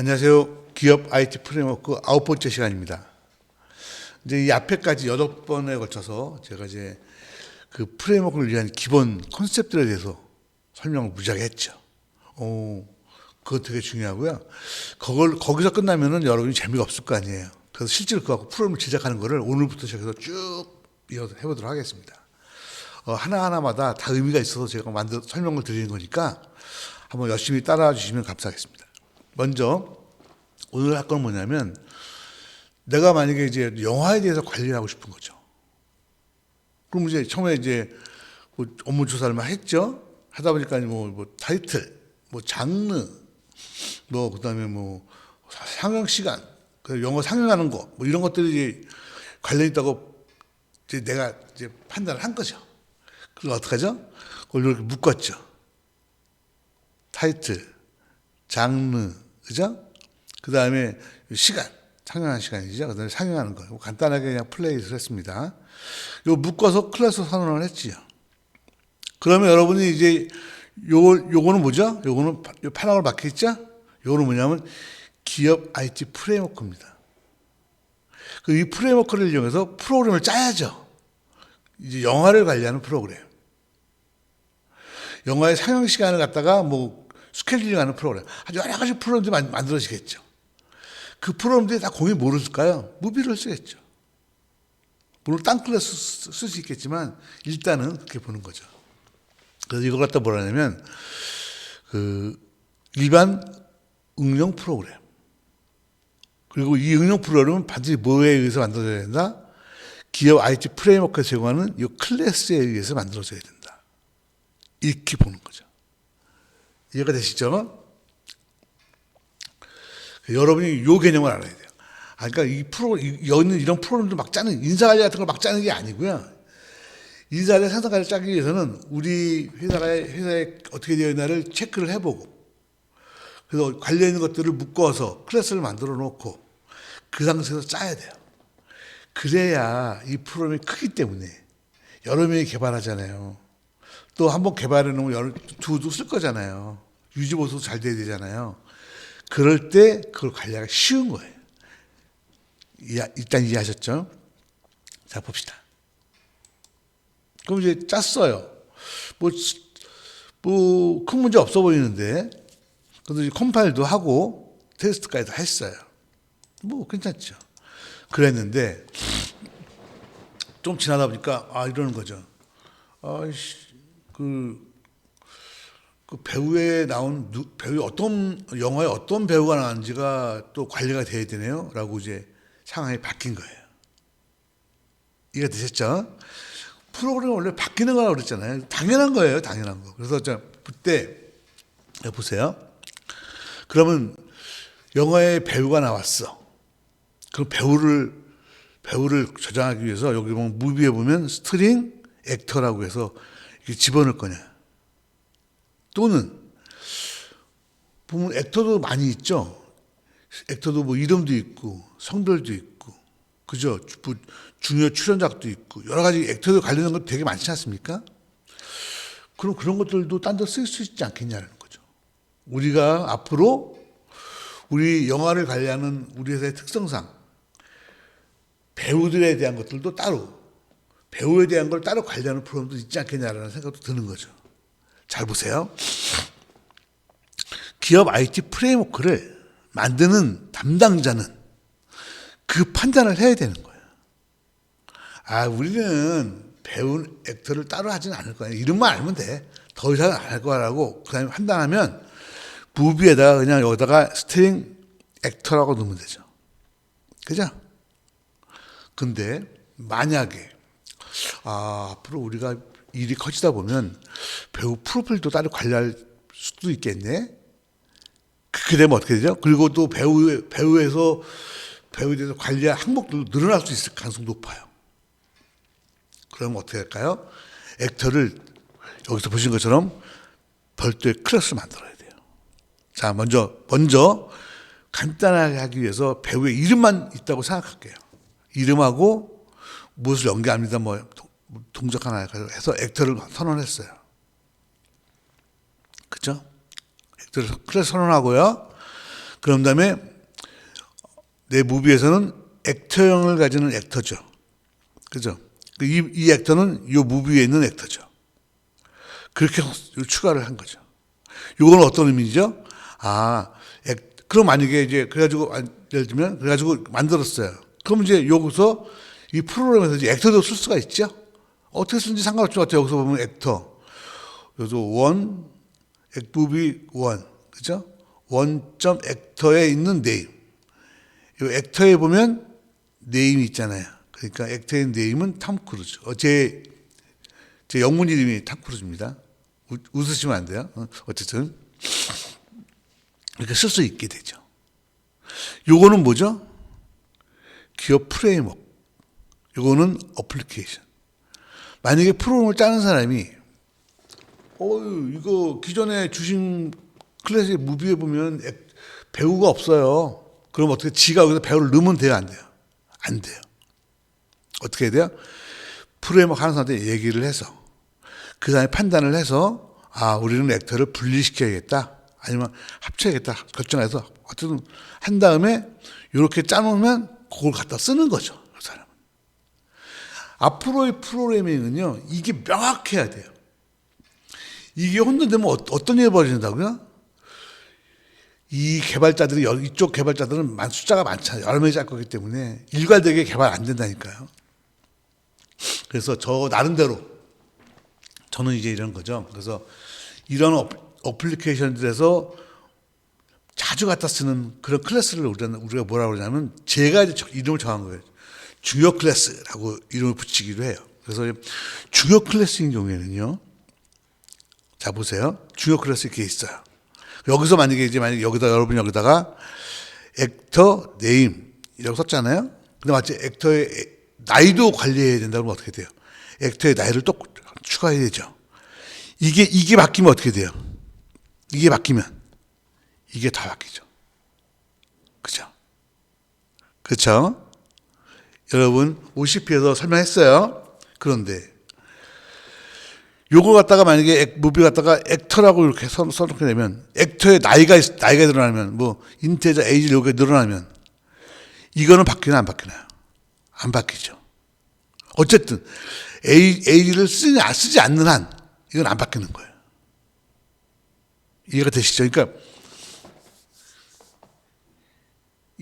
안녕하세요. 기업 IT 프레임워크 아홉 번째 시간입니다. 이제 이 앞에까지 여덟 번에 걸쳐서 제가 이제 그 프레임워크를 위한 기본 컨셉들에 대해서 설명을 무지하게 했죠. 오, 그거 되게 중요하고요. 그걸 거기서 끝나면은 여러분이 재미가 없을 거 아니에요. 그래서 실제로 그거 갖고 프로그램을 제작하는 거를 오늘부터 시작해서 쭉 이어서 해보도록 하겠습니다. 어, 하나하나마다 다 의미가 있어서 제가 만들, 설명을 드리는 거니까 한번 열심히 따라와 주시면 감사하겠습니다. 먼저 오늘 할 건 뭐냐면 내가 만약에 이제 영화에 대해서 관리를 하고 싶은 거죠. 그럼 이제 처음에 이제 뭐 업무 조사를 막 했죠. 하다 보니까 뭐, 뭐 타이틀, 뭐 장르, 뭐 그다음에 뭐 상영 시간, 그 영화 상영하는 거, 뭐 이런 것들이 이제 관련 있다고 이제 내가 이제 판단을 한 거죠. 그걸 어떻게 하죠? 그걸 이렇게 묶었죠. 타이틀, 장르, 그죠? 그 다음에 시간, 상영하는 시간이죠. 그 다음에 상영하는 거. 간단하게 그냥 플레이를 했습니다. 이거 묶어서 클래스 선언을 했지요. 그러면 여러분이 이제 요, 요거는 뭐죠? 요거는 파- 요 파랑을 박혔죠? 요거는 뭐냐면 기업 IT 프레임워크입니다. 그 이 프레임워크를 이용해서 프로그램을 짜야죠. 이제 영화를 관리하는 프로그램. 영화의 상영 시간을 갖다가 뭐 스케줄링하는 프로그램. 아주 여러 가지 프로그램들이 만- 만들어지겠죠. 그 프로그램들이 다 공이 뭐를 쓸까요? 무비를 쓰겠죠. 물론 딴 클래스 쓸수 있겠지만 일단은 그렇게 보는 거죠. 그래서 이걸 갖다 뭐라냐면 그 일반 응용 프로그램 그리고 이 응용 프로그램은 반드시 뭐에 의해서 만들어져야 된다? 기업 IT 프레임워크에 제공하는 이 클래스에 의해서 만들어져야 된다. 이렇게 보는 거죠. 이해가 되시죠? 여러분이 요 개념을 알아야 돼요. 아, 그러니까 이 프로, 있는 이런 프로그램들 막 짜는, 인사관리 같은 걸 막 짜는 게 아니고요. 인사관리, 상사관리 짜기 위해서는 우리 회사가, 회사에 어떻게 되어 있나를 체크를 해보고, 그래서 관련 있는 것들을 묶어서 클래스를 만들어 놓고, 그 상태에서 짜야 돼요. 그래야 이 프로그램이 크기 때문에 여러 명이 개발하잖아요. 또 한번 개발해 놓으면 여러, 두도 쓸 거잖아요. 유지보수도 잘 돼야 되잖아요. 그럴 때 그걸 관리하기가 쉬운 거예요. 일단 이해하셨죠? 자, 봅시다. 그럼 이제 짰어요. 뭐, 뭐, 큰 문제 없어 보이는데, 이제 컴파일도 하고, 테스트까지 다 했어요. 뭐, 괜찮죠. 그랬는데, 좀 지나다 보니까, 아, 이러는 거죠. 아이씨, 그, 그 배우에 나온 누, 배우 어떤 영화에 어떤 배우가 나왔는지가 또 관리가 돼야 되네요라고 이제 상황이 바뀐 거예요. 이해 되셨죠? 프로그램 원래 바뀌는 거라고 그랬잖아요. 당연한 거예요, 당연한 거. 그래서 자 그때 보세요. 그러면 영화에 배우가 나왔어. 그 배우를 배우를 저장하기 위해서 여기 보면 무비에 보면 스트링 액터라고 해서 집어넣을 거냐. 또는 보면 액터도 많이 있죠. 액터도 뭐 이름도 있고 성별도 있고 그죠. 뭐 중요 출연작도 있고 여러 가지 액터들 관련된 것 되게 많지 않습니까? 그럼 그런 것들도 딴 데 쓸 수 있지 않겠냐는 거죠. 우리가 앞으로 우리 영화를 관리하는 우리 회사의 특성상 배우들에 대한 것들도 따로 배우에 대한 걸 따로 관리하는 프로그램도 있지 않겠냐라는 생각도 드는 거죠. 잘 보세요. 기업 IT 프레임워크를 만드는 담당자는 그 판단을 해야 되는 거예요. 아, 우리는 배우 액터를 따로 하진 않을 거야. 이름만 알면 돼. 더 이상 안 할 거라고 그 다음에 판단하면 무비에다가 그냥 여기다가 스트링 액터라고 넣으면 되죠. 그죠? 근데 만약에 아, 앞으로 우리가 일이 커지다 보면 배우 프로필도 따로 관리할 수도 있겠네. 그렇게 되면 어떻게 되죠? 그리고 또 배우 배우에서 배우에 대해서 관리할 항목도 늘어날 수 있을 가능성이 높아요. 그러면 어떻게 할까요? 액터를 여기서 보신 것처럼 별도의 클래스를 만들어야 돼요. 자, 먼저 먼저 간단하게 하기 위해서 배우의 이름만 있다고 생각할게요. 이름하고 무엇을 연기합니다. 뭐 동- 동작 하나 해서 액터를 선언했어요. 그죠? 액터를 클래스 선언하고요. 그런 다음에 내 무비에서는 액터형을 가지는 액터죠. 그죠? 그 이, 이 액터는 이 무비에 있는 액터죠. 그렇게 추가를 한 거죠. 이건 어떤 의미죠? 아, 액, 그럼 만약에 이제 그래가지고 아, 예를 들면 그래가지고 만들었어요. 그럼 이제 여기서 이 프로그램에서 이제 액터도 쓸 수가 있죠. 어떻게 쓰는지 상관없지 것 같아요. 여기서 보면 액터. 여기서 원, 액부비 원, 그죠? 원점 액터에 있는 네임. 이 액터에 보면 네임이 있잖아요. 그러니까 액터의 네임은 탐 크루즈. 어, 제, 제 영문 이름이 탐 크루즈입니다. 우, 웃으시면 안 돼요. 어, 어쨌든. 이렇게 쓸 수 있게 되죠. 요거는 뭐죠? 기업 프레임워크. 요거는 어플리케이션. 만약에 프로그램을 짜는 사람이 어유 이거 기존에 주신 클래식 무비에 보면 액- 배우가 없어요. 그럼 어떻게 지가 여기서 배우를 넣으면 돼요, 안 돼요? 안 돼요. 어떻게 해야 돼요? 프로그래머 하는 사람한테 얘기를 해서 그 사람이 판단을 해서 아 우리는 액터를 분리시켜야겠다 아니면 합쳐야겠다 결정해서 어쨌든 한 다음에 이렇게 짜놓으면 그걸 갖다 쓰는 거죠 앞으로의 프로그래밍은요 이게 명확해야 돼요 이게 혼돈되면 어- 어떤 일이 벌어진다고요? 이 개발자들이 여- 이쪽 개발자들은 만 숫자가 많잖아요 여러 명이 짤 거기 때문에 일괄되게 개발 안 된다니까요 그래서 저 나름대로 저는 이제 이런 거죠. 그래서 이런 어, 어플리케이션들에서 자주 갖다 쓰는 그런 클래스를 우리가, 뭐라고 그러냐면 제가 이제 저- 이름을 정한 거예요. 중요 클래스라고 이름을 붙이기로 해요. 그래서 중요 클래스인 경우에는요. 자 보세요. 중요 클래스 이렇게 있어요. 여기서 만약에 이제 만약 여기다 여러분 여기다가 액터 네임 이라고 썼잖아요. 근데 마치 액터의 에- 나이도 관리해야 된다 그러면 어떻게 돼요? 액터의 나이를 또 추가해야 되죠. 이게 이게 바뀌면 어떻게 돼요? 이게 바뀌면 이게 다 바뀌죠. 그죠? 그렇죠? 여러분 50회에서 설명했어요. 그런데 요거 갖다가 만약에 액, 무비 갖다가 액터라고 이렇게 써, 써놓게 되면 액터의 나이가 있- 나이가 늘어나면 뭐 인테자 에이지 요게 늘어나면 이거는 바뀌나 안 바뀌나요? 안 바뀌죠. 어쨌든 에이, 에이지를 쓰지, 쓰지 않는 한 이건 안 바뀌는 거예요. 이해가 되시죠? 그러니까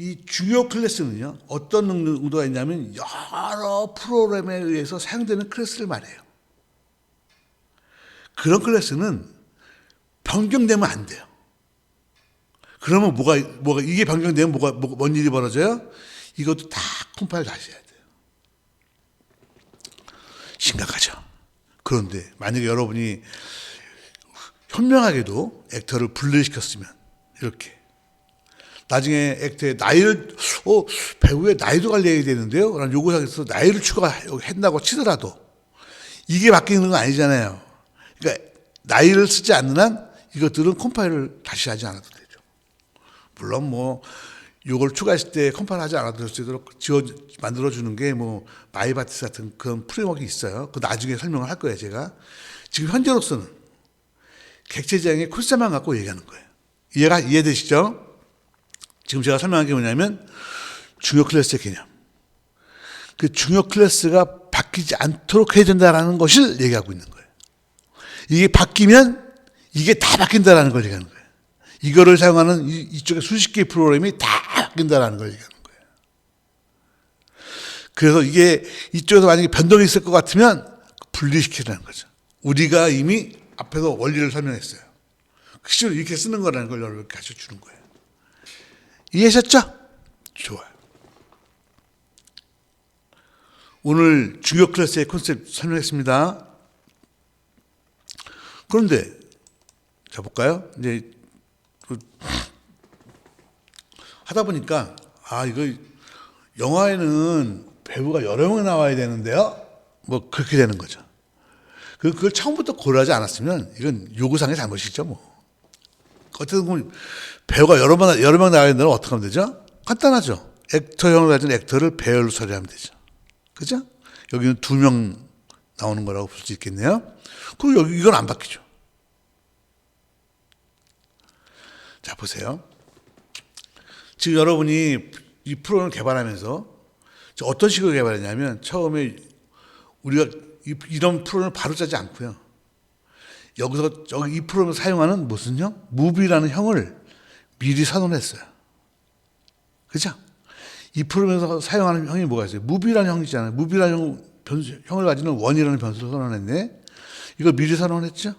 이 중요 클래스는요 어떤 의도가 있냐면 여러 프로그램에 의해서 사용되는 클래스를 말해요. 그런 클래스는 변경되면 안 돼요. 그러면 뭐가 뭐가 이게 변경되면 뭐가 뭐, 뭔 일이 벌어져요? 이것도 다 컴파일 다시 해야 돼요. 심각하죠. 그런데 만약에 여러분이 현명하게도 액터를 분리시켰으면 이렇게 나중에 액터의 나이를 어 배우의 나이도 관리해야 되는데요. 그런 요구사항에서 나이를 추가한다고 치더라도 이게 바뀌는 건 아니잖아요. 그러니까 나이를 쓰지 않는 한 이것들은 컴파일을 다시 하지 않아도 되죠. 물론 뭐 요걸 추가했을 때 컴파일 하지 않아도 될 수 있도록 지워 만들어 주는 게 뭐 마이바티스 같은 그런 프레임워크가 있어요. 그 나중에 설명을 할 거예요, 제가. 지금 현재로서는 객체지향의 콜세만 갖고 얘기하는 거예요. 이해가 이해되시죠? 지금 제가 설명한 게 뭐냐면 중요 클래스의 개념. 그 중요 클래스가 바뀌지 않도록 해야 된다라는 것을 얘기하고 있는 거예요. 이게 바뀌면 이게 다 바뀐다라는 걸 얘기하는 거예요. 이거를 사용하는 이- 이쪽에 수십 개의 프로그램이 다 바뀐다라는 걸 얘기하는 거예요. 그래서 이게 이쪽에서 만약에 변동이 있을 것 같으면 분리시키라는 거죠. 우리가 이미 앞에서 원리를 설명했어요. 실제로 이렇게 쓰는 거라는 걸 여러분께 가르쳐 주는 거예요. 이해하셨죠? 좋아요. 오늘 중요 클래스의 컨셉 설명했습니다. 그런데 자 볼까요? 이제 그 하다 보니까 아 이거 영화에는 배우가 여러 명 나와야 되는데요. 뭐 그렇게 되는 거죠. 그 그걸 처음부터 고려하지 않았으면 이건 요구상의 잘못이죠, 뭐. 어쨌든 보면 배우가 여러 번 여러 명 나와야 된다면 어떻게 하면 되죠? 간단하죠. 액터형을 가진 액터를 배열로 처리하면 되죠. 그죠? 여기는 두 명 나오는 거라고 볼 수 있겠네요. 그리고 여기 이건 안 바뀌죠. 자 보세요. 지금 여러분이 이 프로그램을 개발하면서 저 어떤 식으로 개발했냐면 처음에 우리가 이- 이런 프로그램을 바로 짜지 않고요. 여기서 여기 이 프로그램을 사용하는 무슨 형? 무비라는 형을 미리 선언했어요. 그죠? 이 프로그램에서 사용하는 형이 뭐가 있어요? 무비라는 형이 있잖아요. 무비라는 형, 변수, 형을 가지는 원이라는 변수를 선언했네. 이걸 미리 선언했죠?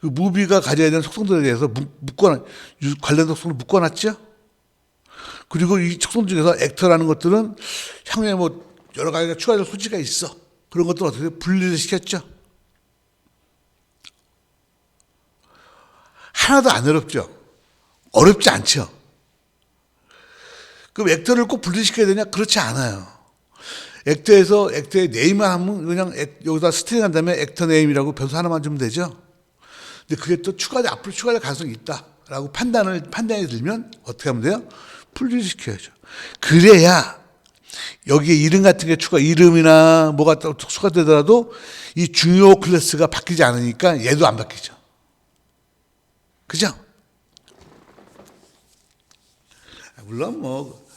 그 무비가 가져야 되는 속성들에 대해서 묶- 묶어놨, 유- 관련 속성을 묶어놨죠? 그리고 이 속성 중에서 액터라는 것들은 향후에 뭐 여러 가지가 추가될 소지가 있어. 그런 것들 어떻게 분리를 시켰죠? 하나도 안 어렵죠? 어렵지 않죠? 그럼 액터를 꼭 분리시켜야 되냐? 그렇지 않아요. 액터에서 액터의 네임만 하면 그냥 액- 여기다 스트링 한 다음에 액터 네임이라고 변수 하나만 주면 되죠? 근데 그게 또 추가돼, 앞으로 추가될 가능성이 있다라고 판단을, 판단이 들면 어떻게 하면 돼요? 분리시켜야죠. 그래야 여기에 이름 같은 게 추가, 이름이나 뭐가 또 추가되더라도 이 중요 클래스가 바뀌지 않으니까 얘도 안 바뀌죠. 그죠? 아, 물론 뭐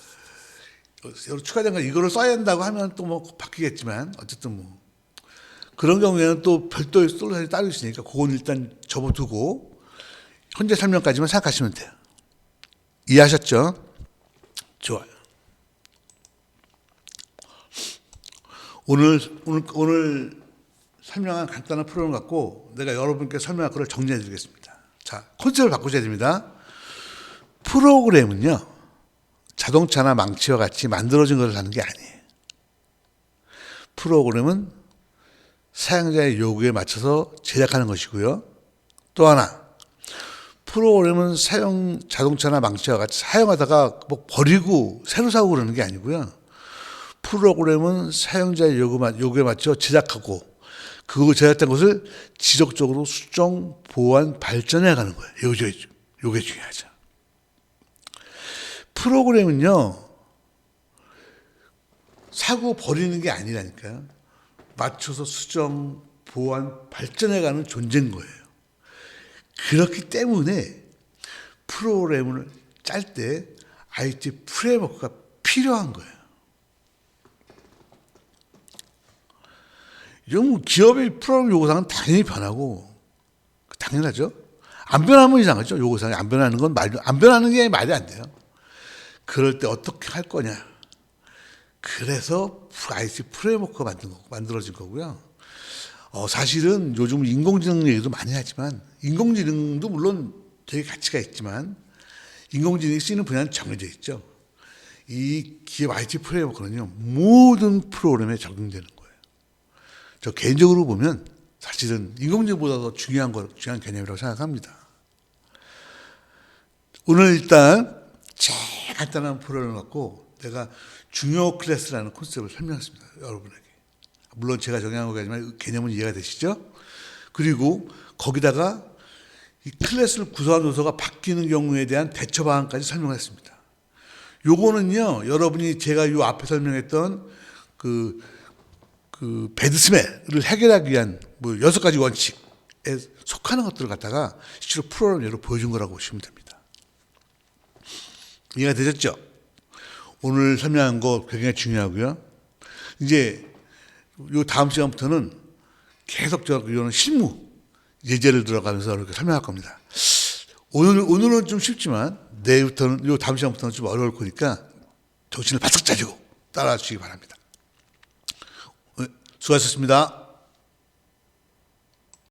새로 추가된 거 이거를 써야 된다고 하면 또 뭐 바뀌겠지만 어쨌든 뭐 그런 경우에는 또 별도의 솔루션이 따로 있으니까 그건 일단 접어두고 현재 설명까지만 생각하시면 돼요. 이해하셨죠? 좋아요. 오늘 오늘 오늘 설명한 간단한 프로그램 갖고 내가 여러분께 설명할 거를 정리해 드리겠습니다. 자, 컨셉을 바꾸셔야 됩니다. 프로그램은요. 자동차나 망치와 같이 만들어진 것을 하는 게 아니에요. 프로그램은 사용자의 요구에 맞춰서 제작하는 것이고요. 또 하나, 프로그램은 사용 자동차나 망치와 같이 사용하다가 뭐 버리고 새로 사고 그러는 게 아니고요. 프로그램은 사용자의 요구, 요구에 맞춰 제작하고 그 제작된 것을 지속적으로 수정, 보완, 발전해 가는 거예요. 요게, 요게 중요하죠. 프로그램은요, 사고 버리는 게 아니라니까요. 맞춰서 수정, 보완, 발전해 가는 존재인 거예요. 그렇기 때문에 프로그램을 짤 때 IT 프레임워크가 필요한 거예요. 이런 기업의 프로그램 요구사항은 당연히 변하고 당연하죠. 안 변하면 이상하죠. 요구사항이 안 변하는 건 말도 안 변하는 게 말이 안 돼요. 그럴 때 어떻게 할 거냐. 그래서 IT 프레임워크가 만든 거, 만들어진 거고요. 어, 사실은 요즘 인공지능 얘기도 많이 하지만 인공지능도 물론 되게 가치가 있지만 인공지능이 쓰이는 분야는 정해져 있죠. 이 기업 IT 프레임워크는요 모든 프로그램에 적용되는 거예요. 저 개인적으로 보면 사실은 인공지능보다 더 중요한 거 중요한 개념이라고 생각합니다. 오늘 일단 제일 간단한 프로그램을 갖고 내가 중요 클래스라는 컨셉을 설명했습니다. 여러분에게. 물론 제가 정의한 거지만 개념은 이해가 되시죠? 그리고 거기다가 이 클래스를 구성한 요소가 바뀌는 경우에 대한 대처 방안까지 설명했습니다. 요거는요, 여러분이 제가 요 앞에 설명했던 그, 그, 배드스멜을 해결하기 위한 뭐 여섯 가지 원칙에 속하는 것들을 갖다가 실제로 프로그램으로 보여준 거라고 보시면 됩니다. 이해가 되셨죠? 오늘 설명한 거 굉장히 중요하고요. 이제 요 다음 시간부터는 계속 저 이런 실무 예제를 들어가면서 이렇게 설명할 겁니다. 오늘 오늘은 좀 쉽지만 내일부터는 요 다음 시간부터는 좀 어려울 거니까 정신을 바짝 차리고 따라와 주시기 바랍니다. 어, 수고하셨습니다.